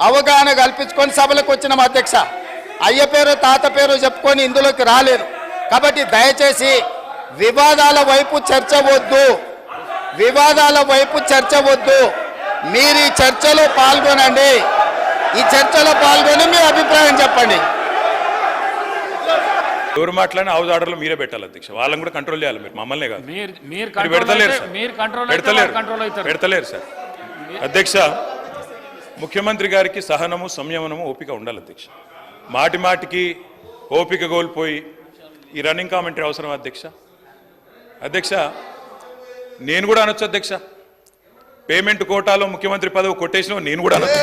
అవగాహన కల్పించుకొని సభలకు వచ్చినాం అధ్యక్ష. అయ్య పేరు తాత పేరు చెప్పుకొని ఇందులోకి రాలేదు. కాబట్టి దయచేసి వివాదాల వైపు చర్చ వద్దు. వివాదాల వైపు చర్చ వద్దు. మీరు ఈ చర్చలో పాల్గొనండి. ఈ చర్చలో పాల్గొని మీ అభిప్రాయం చెప్పండి. ఎవరు మాట్లాడిన హౌస్ ఆర్డర్లు మీరే పెట్టాలి అధ్యక్ష. వాళ్ళని కూడా కంట్రోల్ చేయాలి మీరు. మమ్మల్నే కాదు. మీరు మీరు మీరు కంట్రోల్ పెడతలేరు సార్. పెడతలేరు. కంట్రోల్ అవుతారు. పెడతలేరు సార్. అధ్యక్ష ముఖ్యమంత్రి గారికి సహనము సంయమనము ఓపిక ఉండాలి అధ్యక్ష. మాటి మాటికి ఓపిక కోల్పోయి ఈ రన్నింగ్ కామెంటరీ అవసరం అధ్యక్ష? అధ్యక్ష నేను కూడా అనొచ్చు అధ్యక్ష. పేమెంట్ కోటాలో ముఖ్యమంత్రి పదవి కొట్టేసిన నేను కూడా అనొచ్చు.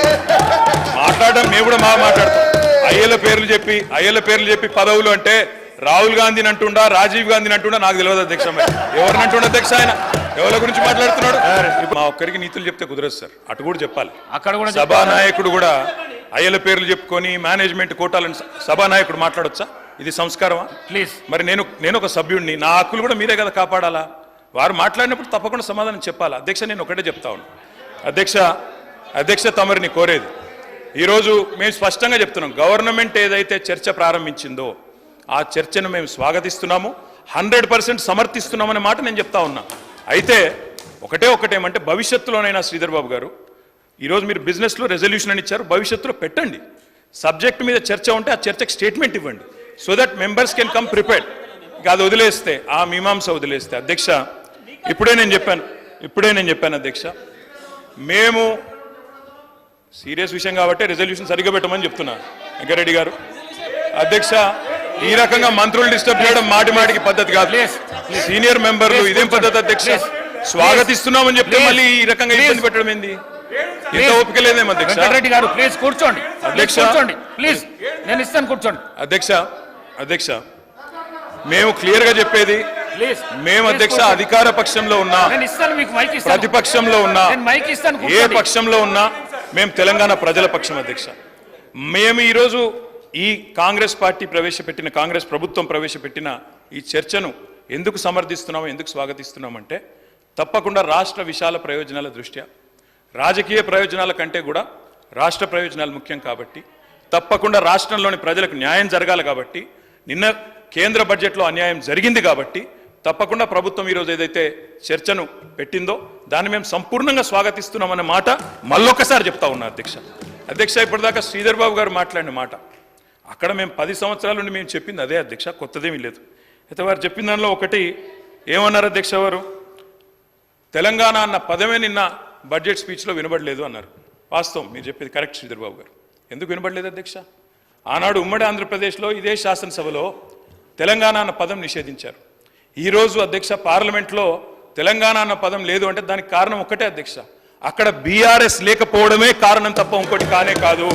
మాట్లాడడం మేము కూడా మా మాట్లాడతాం. అయ్యల పేర్లు చెప్పి అయ్యల పేర్లు చెప్పి పదవులు అంటే రాహుల్ గాంధీని అంటుండా రాజీవ్ గాంధీని అంటుండా నాకు తెలియదు అధ్యక్ష మరి. ఎవరిని అంటుండ అధ్యక్ష ఆయన? ఎవరి గురించి మాట్లాడుతున్నాడు? మా ఒక్కరికి నీతులు చెప్తే కుదరదు సార్. అటు కూడా చెప్పాలి. అక్కడ కూడా సభానాయకుడు కూడా అయ్యల పేర్లు చెప్పుకొని మేనేజ్మెంట్ కోటాలను సభానాయకుడు మాట్లాడొచ్చా? ఇది సంస్కారమా? ప్లీజ్. మరి నేను నేను ఒక సభ్యుడిని నా హక్కులు కూడా మీరే కదా కాపాడాలా? వారు మాట్లాడినప్పుడు తప్పకుండా సమాధానం చెప్పాలా? అధ్యక్ష నేను ఒకటే చెప్తా ఉన్నాను అధ్యక్ష అధ్యక్ష తమరిని కోరేది. ఈరోజు మేము స్పష్టంగా చెప్తున్నాం గవర్నమెంట్ ఏదైతే చర్చ ప్రారంభించిందో ఆ చర్చను మేము స్వాగతిస్తున్నాము. హండ్రెడ్ పర్సెంట్ సమర్థిస్తున్నామనే మాట నేను చెప్తా ఉన్నా. అయితే ఒకటే ఒకటేమంటే భవిష్యత్తులోనైనా శ్రీధర్ బాబు గారు ఈరోజు మీరు బిజినెస్లో రెజల్యూషన్ అని ఇచ్చారు భవిష్యత్తులో పెట్టండి. సబ్జెక్ట్ మీద చర్చ ఉంటే ఆ చర్చకు స్టేట్మెంట్ ఇవ్వండి. So that members can come prepared. ఇక అది వదిలేస్తే ఆ మీమాంస వదిలేస్తే. అధ్యక్ష ఇప్పుడే నేను చెప్పాను ఇప్పుడే నేను చెప్పాను అధ్యక్ష. మేము సీరియస్ విషయం కాబట్టి రెజల్యూషన్ సరిగ్గా పెట్టమని చెప్తున్నా. వెంకరెడ్డి గారు. అధ్యక్ష ఈ రకంగా మంత్రులు డిస్టర్బ్ చేయడం మాటి మాటికి పద్ధతి కాదు. సీనియర్ మెంబర్లు ఇదేం పద్ధతి అధ్యక్ష. స్వాగతిస్తున్నామని చెప్తే. మళ్ళీ ఈ రకంగా ఇబ్బంది. పెట్టడం ఏంది? ఇంత. ఓపిక లేదేమో అధ్యక్ష? వెంకటరెడ్డి గారు ప్లీజ్ కూర్చోండి. అధ్యక్ష. కూర్చోండి. ప్లీజ్ నేను ఇస్తాను కూర్చోండి. అధ్యక్ష అధ్యక్ష. మేము క్లియర్గా చెప్పేది మేము అధ్యక్ష అధికార పక్షంలో ఉన్నా ప్రతిపక్షంలో ఉన్నా ఏ. పక్షంలో ఉన్నా మేము తెలంగాణ ప్రజల పక్షం అధ్యక్ష. మేము ఈరోజు ఈ కాంగ్రెస్ పార్టీ ప్రవేశపెట్టిన కాంగ్రెస్ ప్రభుత్వం ప్రవేశపెట్టిన ఈ చర్చను ఎందుకు సమర్థిస్తున్నాము ఎందుకు స్వాగతిస్తున్నామంటే తప్పకుండా రాష్ట్ర విశాల ప్రయోజనాల దృష్ట్యా. రాజకీయ ప్రయోజనాల కంటే కూడా రాష్ట్ర ప్రయోజనాలు ముఖ్యం కాబట్టి తప్పకుండా రాష్ట్రంలోని ప్రజలకు న్యాయం జరగాలి కాబట్టి నిన్న కేంద్ర బడ్జెట్లో అన్యాయం జరిగింది కాబట్టి తప్పకుండా ప్రభుత్వం ఈరోజు ఏదైతే చర్చను పెట్టిందో దాన్ని మేము సంపూర్ణంగా స్వాగతిస్తున్నామన్న మాట మళ్ళొక్కసారి చెప్తా ఉన్నా అధ్యక్ష. అధ్యక్ష ఇప్పటిదాకా శ్రీధర్ బాబు గారు మాట్లాడిన మాట అక్కడ మేము పది సంవత్సరాల నుండి మేము చెప్పింది అదే అధ్యక్ష కొత్తదేమీ లేదు. అయితే వారు చెప్పిన దానిలో ఒకటి ఏమన్నారు అధ్యక్ష వారు? తెలంగాణ అన్న పదమే నిన్న బడ్జెట్ స్పీచ్లో వినబడలేదు అన్నారు. వాస్తవం మీరు చెప్పేది కరెక్ట్ శ్రీధర్బాబు గారు. ఎందుకు వినబడలేదు అధ్యక్ష? ఆనాడు ఉమ్మడి ఆంధ్రప్రదేశ్లో ఇదే శాసనసభలో తెలంగాణ అన్న పదం నిషేధించారు. ఈరోజు అధ్యక్ష పార్లమెంట్లో తెలంగాణ అన్న పదం లేదు అంటే దానికి కారణం ఒకటే అధ్యక్ష. అక్కడ బీఆర్ఎస్ లేకపోవడమే కారణం తప్ప ఇంకోటి కానే కాదు.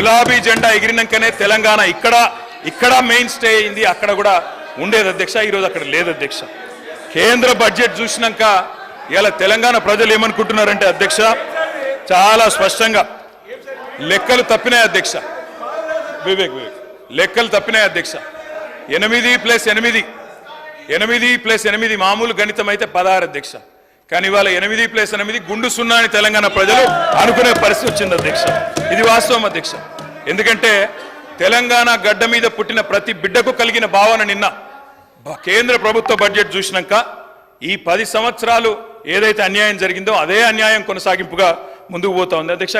గులాబీ జెండా ఎగిరినాకనే తెలంగాణ ఇక్కడ ఇక్కడ మెయిన్ స్టే అయింది అక్కడ కూడా ఉండేది అధ్యక్ష ఈరోజు అక్కడ లేదు అధ్యక్ష. కేంద్ర బడ్జెట్ చూసినాక ఇలా తెలంగాణ ప్రజలు ఏమనుకుంటున్నారంటే అధ్యక్ష చాలా స్పష్టంగా లెక్కలు తప్పినాయి అధ్యక్ష. వివేక్ వివేక్. లెక్కలు తప్పినాయి అధ్యక్ష. ఎనిమిది ప్లస్ ఎనిమిది ఎనిమిది ప్లస్ ఎనిమిది మామూలు గణితం అయితే పదహారు అధ్యక్ష. కానీ ఇవాళ ఎనిమిది ప్లస్ ఎనిమిది గుండు సున్నా అని తెలంగాణ ప్రజలు అనుకునే పరిస్థితి వచ్చింది అధ్యక్ష. ఇది వాస్తవం అధ్యక్ష. ఎందుకంటే తెలంగాణ గడ్డ మీద పుట్టిన ప్రతి బిడ్డకు కలిగిన భావన నిన్న. కేంద్ర ప్రభుత్వ బడ్జెట్ చూసినాక ఈ పది సంవత్సరాలు ఏదైతే అన్యాయం జరిగిందో అదే అన్యాయం కొనసాగింపుగా ముందుకు పోతా ఉంది. అధ్యక్ష